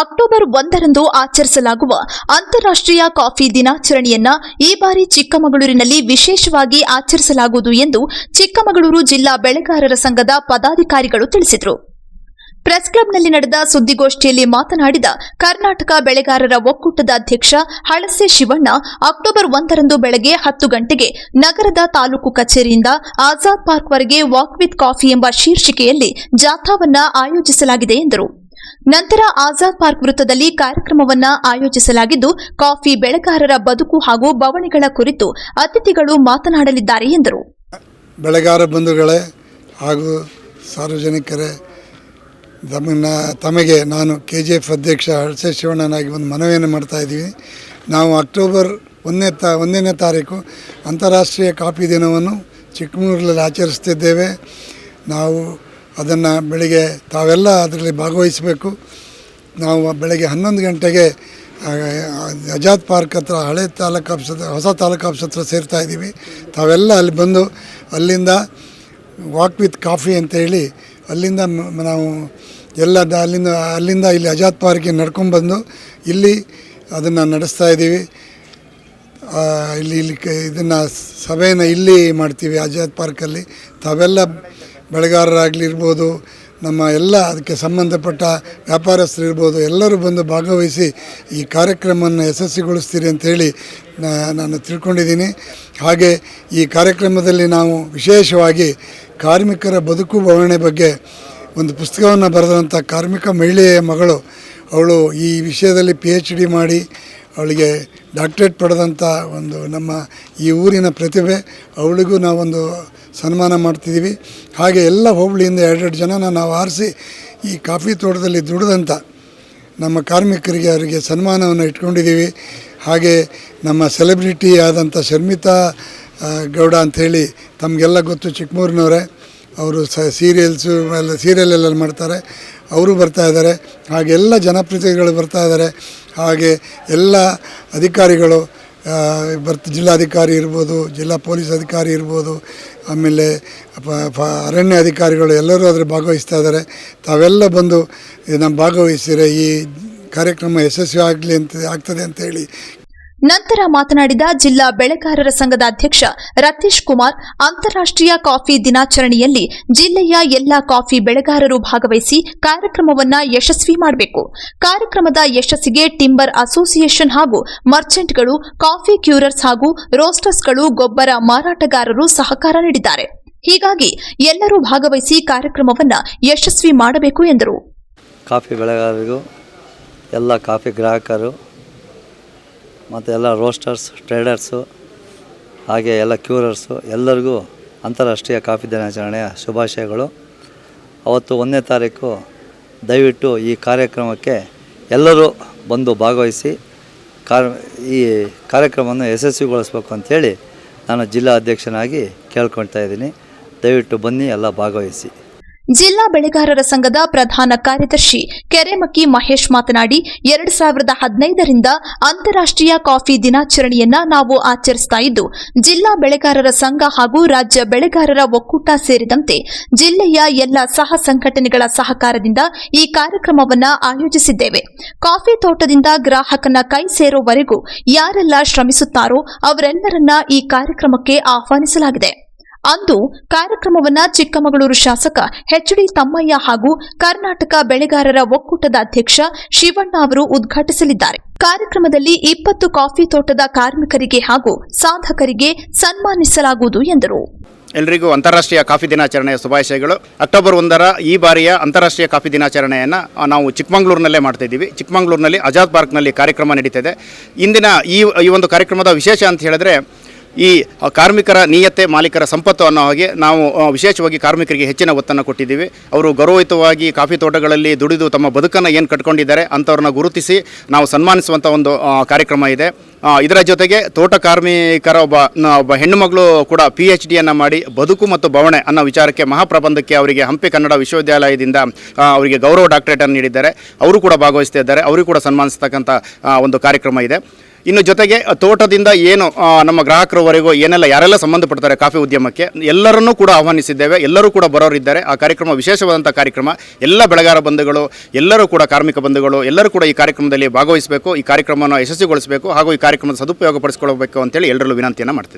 October ಒಂದರಂದು ಆಚರಿಸಲಾಗುವ ಅಂತಾರಾಷ್ಟ್ರೀಯ coffee ದಿನಾಚರಣೆಯನ್ನ ಈ ಬಾರಿ ಚಿಕ್ಕಮಗಳೂರಿನಲ್ಲಿ ವಿಶೇಷವಾಗಿ ಆಚರಿಸಲಾಗುವುದು ಎಂದು ಚಿಕ್ಕಮಗಳೂರು ಜಿಲ್ಲಾ ಬೆಳೆಗಾರರ ಸಂಘದ ಪದಾಧಿಕಾರಿಗಳು ತಿಳಿಸಿದರು. ಪ್ರೆಸ್ ಕ್ಲಬ್ನಲ್ಲಿ ನಡೆದ ಸುದ್ದಿಗೋಷ್ಠಿಯಲ್ಲಿ ಮಾತನಾಡಿದ ಕರ್ನಾಟಕ ಬೆಳೆಗಾರರ ಒಕ್ಕೂಟದ ಅಧ್ಯಕ್ಷ ಹಳಸೆ ಶಿವಣ್ಣ, ಅಕ್ಟೋಬರ್ ಒಂದರಂದು ಬೆಳಗ್ಗೆ ಹತ್ತು ಗಂಟೆಗೆ ನಗರದ ತಾಲೂಕು ಕಚೇರಿಯಿಂದ ಆಜಾದ್ ಪಾರ್ಕ್ವರೆಗೆ ವಾಕ್ ವಿತ್ ಕಾಫಿ ಎಂಬ ಶೀರ್ಷಿಕೆಯಲ್ಲಿ ಜಾಥಾವನ್ನ ಆಯೋಜಿಸಲಾಗಿದೆ ಎಂದರು. ನಂತರ ಆಜಾದ್ ಪಾರ್ಕ್ ವೃತ್ತದಲ್ಲಿ ಕಾರ್ಯಕ್ರಮವನ್ನು ಆಯೋಜಿಸಲಾಗಿದ್ದು, ಕಾಫಿ ಬೆಳೆಗಾರರ ಬದುಕು ಹಾಗೂ ಬವಣೆಗಳ ಕುರಿತು ಅತಿಥಿಗಳು ಮಾತನಾಡಲಿದ್ದಾರೆ ಎಂದರು. ಬೆಳೆಗಾರ ಬಂಧುಗಳೇ ಹಾಗೂ ಸಾರ್ವಜನಿಕರೇ ತಮ್ಮನ್ನ ತಮಗೆ ನಾನು ಕೆ ಜಿ ಎಫ್ ಅಧ್ಯಕ್ಷ ಹಳಸೆ ಶಿವಣ್ಣನಾಗಿ ಒಂದು ಮನವಿಯನ್ನು ಮಾಡ್ತಾ ಇದ್ದೀವಿ. ನಾವು ಅಕ್ಟೋಬರ್ ಒಂದನೇ ತಾ, ಒಂದನೇ ತಾರೀಕು ಅಂತಾರಾಷ್ಟ್ರೀಯ ಕಾಫಿ ದಿನವನ್ನು ಚಿಕ್ಕಮಗಳೂರಲ್ಲಿ ಆಚರಿಸ್ತಿದ್ದೇವೆ. ನಾವು ಅದನ್ನು ಬೆಳಿಗ್ಗೆ ತಾವೆಲ್ಲ ಅದರಲ್ಲಿ ಭಾಗವಹಿಸಬೇಕು. ನಾವು ಬೆಳಗ್ಗೆ ಹನ್ನೊಂದು ಗಂಟೆಗೆ ಅಜಾದ್ ಪಾರ್ಕ್ ಹತ್ರ, ಹಳೆ ತಾಲೂಕು ಹತ್ರ ಹೊಸ ತಾಲೂಕು ಹತ್ರ ಸೇರ್ತಾ ಇದ್ದೀವಿ. ತಾವೆಲ್ಲ ಅಲ್ಲಿ ಬಂದು ಅಲ್ಲಿಂದ ವಾಕ್ ವಿತ್ ಕಾಫಿ ಅಂತೇಳಿ ಅಲ್ಲಿಂದ ಮ- ನಾವು ಎಲ್ಲ ಅಲ್ಲಿಂದ ಅಲ್ಲಿಂದ ಇಲ್ಲಿ ಆಜಾದ್ ಪಾರ್ಕಿಗೆ ನಡ್ಕೊಂಡ್ಬಂದು ಇಲ್ಲಿ ಅದನ್ನು ನಡೆಸ್ತಾ ಇದ್ದೀವಿ. ಇಲ್ಲಿ ಇಲ್ಲಿ ಇದನ್ನು ಸಭೆಯನ್ನು ಇಲ್ಲಿ ಮಾಡ್ತೀವಿ ಅಜಾದ್ ಪಾರ್ಕಲ್ಲಿ. ತಾವೆಲ್ಲ ಬೆಳೆಗಾರರಾಗಲಿ ಇರ್ಬೋದು ನಮ್ಮ ಎಲ್ಲ ಅದಕ್ಕೆ ಸಂಬಂಧಪಟ್ಟ ವ್ಯಾಪಾರಸ್ಥರು ಇರ್ಬೋದು ಎಲ್ಲರೂ ಬಂದು ಭಾಗವಹಿಸಿ ಈ ಕಾರ್ಯಕ್ರಮವನ್ನು ಯಶಸ್ವಿಗೊಳಿಸ್ತೀರಿ ಅಂತೇಳಿ ನಾ- ನಾನು ತಿಳ್ಕೊಂಡಿದ್ದೀನಿ. ಹಾಗೆ ಈ ಕಾರ್ಯಕ್ರಮದಲ್ಲಿ ನಾವು ವಿಶೇಷವಾಗಿ ಕಾರ್ಮಿಕರ ಬದುಕು ಬವಣೆ ಬಗ್ಗೆ ಒಂದು ಪುಸ್ತಕವನ್ನು ಬರೆದಂಥ ಕಾರ್ಮಿಕ ಮಹಿಳೆಯ ಮಗಳು, ಅವಳು ಈ ವಿಷಯದಲ್ಲಿ ಪಿ ಎಚ್ ಡಿ ಮಾಡಿ, ಅವಳಿಗೆ ಡಾಕ್ಟ್ರೇಟ್ ಪಡೆದಂಥ ಒಂದು ನಮ್ಮ ಈ ಊರಿನ ಪ್ರತಿಭೆ, ಅವಳಿಗೂ ನಾವೊಂದು ಸನ್ಮಾನ ಮಾಡ್ತಿದ್ದೀವಿ. ಹಾಗೆ ಎಲ್ಲ ಹೋಬಳಿಯಿಂದ ಎರಡೆರಡು ಜನನ ನಾವು ಆರಿಸಿ ಈ ಕಾಫಿ ತೋಟದಲ್ಲಿ ದುಡಿದಂಥ ನಮ್ಮ ಕಾರ್ಮಿಕರಿಗೆ ಅವರಿಗೆ ಸನ್ಮಾನವನ್ನು ಇಟ್ಕೊಂಡಿದ್ದೀವಿ. ಹಾಗೆ ನಮ್ಮ ಸೆಲೆಬ್ರಿಟಿ ಆದಂಥ ಶರ್ಮಿತಾ ಗೌಡ ಅಂಥೇಳಿ ತಮಗೆಲ್ಲ ಗೊತ್ತು ಚಿಕ್ಕಮೂರಿನವರೇ. ಅವರು ಸ ಸೀರಿಯಲ್ಸು ಎಲ್ಲ ಸೀರಿಯಲ್ ಎಲ್ಲ ಮಾಡ್ತಾರೆ. ಅವರು ಬರ್ತಾ ಇದ್ದಾರೆ. ಹಾಗೆ ಎಲ್ಲ ಜನಪ್ರತಿನಿಧಿಗಳು ಬರ್ತಾ ಇದ್ದಾರೆ. ಹಾಗೆ ಎಲ್ಲ ಅಧಿಕಾರಿಗಳು ಬರ್ತ ಜಿಲ್ಲಾಧಿಕಾರಿ ಇರ್ಬೋದು, ಜಿಲ್ಲಾ ಪೊಲೀಸ್ ಅಧಿಕಾರಿ ಇರ್ಬೋದು, ಆಮೇಲೆ ಅರಣ್ಯ ಅಧಿಕಾರಿಗಳು ಎಲ್ಲರೂ ಅದರ ಭಾಗವಹಿಸ್ತಾ ಇದ್ದಾರೆ. ತಾವೆಲ್ಲ ಬಂದು ನಮ್ಮ ಭಾಗವಹಿಸಿದರೆ ಈ ಕಾರ್ಯಕ್ರಮ ಯಶಸ್ವಿ ಆಗಲಿ ಅಂತ, ಆಗ್ತದೆ ಅಂತ ಹೇಳಿ ನಂತರ ಮಾತನಾಡಿದ ಜಿಲ್ಲಾ ಬೆಳೆಗಾರರ ಸಂಘದ ಅಧ್ಯಕ್ಷ ರತೀಶ್ ಕುಮಾರ್, ಅಂತಾರಾಷ್ಟ್ರೀಯ ಕಾಫಿ ದಿನಾಚರಣೆಯಲ್ಲಿ ಜಿಲ್ಲೆಯ ಎಲ್ಲಾ ಕಾಫಿ ಬೆಳೆಗಾರರು ಭಾಗವಹಿಸಿ ಕಾರ್ಯಕ್ರಮವನ್ನು ಯಶಸ್ವಿ ಮಾಡಬೇಕು. ಕಾರ್ಯಕ್ರಮದ ಯಶಸ್ಸಿಗೆ ಟಿಂಬರ್ ಅಸೋಸಿಯೇಷನ್ ಹಾಗೂ ಮರ್ಚೆಂಟ್ಗಳು, ಕಾಫಿ ಕ್ಯೂರರ್ಸ್ ಹಾಗೂ ರೋಸ್ಟರ್ಸ್ಗಳು ಗೊಬ್ಬರ ಮಾರಾಟಗಾರರು ಸಹಕಾರ ನೀಡಿದ್ದಾರೆ. ಹೀಗಾಗಿ ಎಲ್ಲರೂ ಭಾಗವಹಿಸಿ ಕಾರ್ಯಕ್ರಮವನ್ನು ಯಶಸ್ವಿ ಮಾಡಬೇಕು ಎಂದರು. ಕಾಫಿ ಬೆಳೆಗಾರರಿಗೂ ಎಲ್ಲ ಕಾಫಿ ಗ್ರಾಹಕರು ಮತ್ತು ಎಲ್ಲ ರೋಸ್ಟರ್ಸ್, ಟ್ರೇಡರ್ಸು, ಹಾಗೆ ಎಲ್ಲ ಕ್ಯೂರರ್ಸು, ಎಲ್ಲರಿಗೂ ಅಂತಾರಾಷ್ಟ್ರೀಯ ಕಾಫಿ ದಿನಾಚರಣೆಯ ಶುಭಾಶಯಗಳು. ಅವತ್ತು ಒಂದನೇ ತಾರೀಕು ದಯವಿಟ್ಟು ಈ ಕಾರ್ಯಕ್ರಮಕ್ಕೆ ಎಲ್ಲರೂ ಬಂದು ಭಾಗವಹಿಸಿ, ಕಾರ್, ಈ ಕಾರ್ಯಕ್ರಮವನ್ನು ಯಶಸ್ವಿಗೊಳಿಸ್ಬೇಕು ಅಂಥೇಳಿ ನಾನು ಜಿಲ್ಲಾ ಅಧ್ಯಕ್ಷನಾಗಿ ಕೇಳ್ಕೊಳ್ತಾ ಇದ್ದೀನಿ. ದಯವಿಟ್ಟು ಬನ್ನಿ, ಎಲ್ಲ ಭಾಗವಹಿಸಿ. ಜಿಲ್ಲಾ ಬೆಳೆಗಾರರ ಸಂಘದ ಪ್ರಧಾನ ಕಾರ್ಯದರ್ಶಿ ಕೆರೆಮಕ್ಕಿ ಮಹೇಶ್ ಮಾತನಾಡಿ, ಎರಡ್ ಸಾವಿರದ ಹದಿನೈದರಿಂದ ಅಂತಾರಾಷ್ಟ್ರೀಯ ಕಾಫಿ ದಿನಾಚರಣೆಯನ್ನ ನಾವು ಆಚರಿಸ್ತಾ ಇದ್ದು, ಜಿಲ್ಲಾ ಬೆಳೆಗಾರರ ಸಂಘ ಹಾಗೂ ರಾಜ್ಯ ಬೆಳೆಗಾರರ ಒಕ್ಕೂಟ ಸೇರಿದಂತೆ ಜಿಲ್ಲೆಯ ಎಲ್ಲ ಸಹ ಸಂಘಟನೆಗಳ ಸಹಕಾರದಿಂದ ಈ ಕಾರ್ಯಕ್ರಮವನ್ನು ಆಯೋಜಿಸಿದ್ದೇವೆ. ಕಾಫಿ ತೋಟದಿಂದ ಗ್ರಾಹಕನ ಕೈ ಸೇರೋವರೆಗೂ ಯಾರೆಲ್ಲ ಶ್ರಮಿಸುತ್ತಾರೋ ಅವರೆಲ್ಲರನ್ನ ಈ ಕಾರ್ಯಕ್ರಮಕ್ಕೆ ಆಹ್ವಾನಿಸಲಾಗಿದೆ. ಅಂದು ಕಾರ್ಯಕ್ರಮವನ್ನ ಚಿಕ್ಕಮಗಳೂರು ಶಾಸಕ ಎಚ್ ಡಿ ತಮ್ಮಯ್ಯ ಹಾಗೂ ಕರ್ನಾಟಕ ಬೆಳೆಗಾರರ ಒಕ್ಕೂಟದ ಅಧ್ಯಕ್ಷ ಶಿವಣ್ಣ ಅವರು ಉದ್ಘಾಟಿಸಲಿದ್ದಾರೆ. ಕಾರ್ಯಕ್ರಮದಲ್ಲಿ ಇಪ್ಪತ್ತು ಕಾಫಿ ತೋಟದ ಕಾರ್ಮಿಕರಿಗೆ ಹಾಗೂ ಸಾಧಕರಿಗೆ ಸನ್ಮಾನಿಸಲಾಗುವುದು ಎಂದರು. ಎಲ್ರಿಗೂ ಅಂತಾರಾಷ್ಟ್ರೀಯ ಕಾಫಿ ದಿನಾಚರಣೆಯ ಶುಭಾಶಯಗಳು. ಅಕ್ಟೋಬರ್ ಒಂದರ ಈ ಬಾರಿಯ ಅಂತಾರಾಷ್ಟ್ರೀಯ ಕಾಫಿ ದಿನಾಚರಣೆಯನ್ನು ನಾವು ಚಿಕ್ಕಮಗಳೂರಿನಲ್ಲೇ ಮಾಡ್ತಾ ಇದ್ದೀವಿ. ಚಿಕ್ಕಮಗಳೂರಿನಲ್ಲಿ ಆಜಾದ್ ಪಾರ್ಕ್ನಲ್ಲಿ ಕಾರ್ಯಕ್ರಮ ನಡೀತಿದೆ ಇಂದಿನ ಈ ಒಂದು ಕಾರ್ಯಕ್ರಮದ ವಿಶೇಷ ಅಂತ ಹೇಳಿದ್ರೆ ಈ ಕಾರ್ಮಿಕರ ನಿಯತೆ ಮಾಲೀಕರ ಸಂಪತ್ತು ಅನ್ನೋ ಹಾಗೆ ನಾವು ವಿಶೇಷವಾಗಿ ಕಾರ್ಮಿಕರಿಗೆ ಹೆಚ್ಚಿನ ಒತ್ತನ್ನು ಕೊಟ್ಟಿದ್ದೀವಿ. ಅವರು ಗೌರವಯುತವಾಗಿ ಕಾಫಿ ತೋಟಗಳಲ್ಲಿ ದುಡಿದು ತಮ್ಮ ಬದುಕನ್ನು ಏನು ಕಟ್ಕೊಂಡಿದ್ದಾರೆ ಅಂಥವ್ರನ್ನ ಗುರುತಿಸಿ ನಾವು ಸನ್ಮಾನಿಸುವಂಥ ಒಂದು ಕಾರ್ಯಕ್ರಮ ಇದೆ. ಇದರ ಜೊತೆಗೆ ತೋಟ ಕಾರ್ಮಿಕರ ಒಬ್ಬ ಒಬ್ಬ ಹೆಣ್ಣುಮಗಳು ಕೂಡ ಪಿ ಎಚ್ ಡಿಯನ್ನು ಮಾಡಿ ಬದುಕು ಮತ್ತು ಬವಣೆ ಅನ್ನೋ ವಿಚಾರಕ್ಕೆ ಮಹಾಪ್ರಬಂಧಕ್ಕೆ ಅವರಿಗೆ ಹಂಪಿ ಕನ್ನಡ ವಿಶ್ವವಿದ್ಯಾಲಯದಿಂದ ಅವರಿಗೆ ಗೌರವ ಡಾಕ್ಟರೇಟನ್ನು ನೀಡಿದ್ದಾರೆ. ಅವರು ಕೂಡ ಭಾಗವಹಿಸ್ತಾ ಇದ್ದಾರೆ. ಕೂಡ ಸನ್ಮಾನಿಸ್ತಕ್ಕಂಥ ಒಂದು ಕಾರ್ಯಕ್ರಮ ಇದೆ. ಇನ್ನು ಜೊತೆಗೆ ತೋಟದಿಂದ ಏನು ನಮ್ಮ ಗ್ರಾಹಕರವರೆಗೂ ಏನೆಲ್ಲ ಯಾರೆಲ್ಲ ಸಂಬಂಧಪಡ್ತಾರೆ ಕಾಫಿ ಉದ್ಯಮಕ್ಕೆ, ಎಲ್ಲರನ್ನೂ ಕೂಡ ಆಹ್ವಾನಿಸಿದ್ದೇವೆ. ಎಲ್ಲರೂ ಕೂಡ ಬರೋರಿದ್ದಾರೆ. ಆ ಕಾರ್ಯಕ್ರಮ, ವಿಶೇಷವಾದಂಥ ಕಾರ್ಯಕ್ರಮ. ಎಲ್ಲ ಬೆಳೆಗಾರ ಬಂಧುಗಳು, ಎಲ್ಲರೂ ಕೂಡ ಕಾರ್ಮಿಕ ಬಂಧುಗಳು, ಎಲ್ಲರೂ ಕೂಡ ಈ ಕಾರ್ಯಕ್ರಮದಲ್ಲಿ ಭಾಗವಹಿಸಬೇಕು. ಈ ಕಾರ್ಯಕ್ರಮವನ್ನು ಯಶಸ್ವಿಗೊಳಿಸಬೇಕು ಹಾಗೂ ಈ ಕಾರ್ಯಕ್ರಮದ ಸದುಪಯೋಗ ಪಡಿಸಿಕೊಳ್ಳಬೇಕು ಅಂತೇಳಿ ಎಲ್ಲರಲ್ಲೂ ವಿನಂತಿಯನ್ನು ಮಾಡ್ತಿದ್ದೇವೆ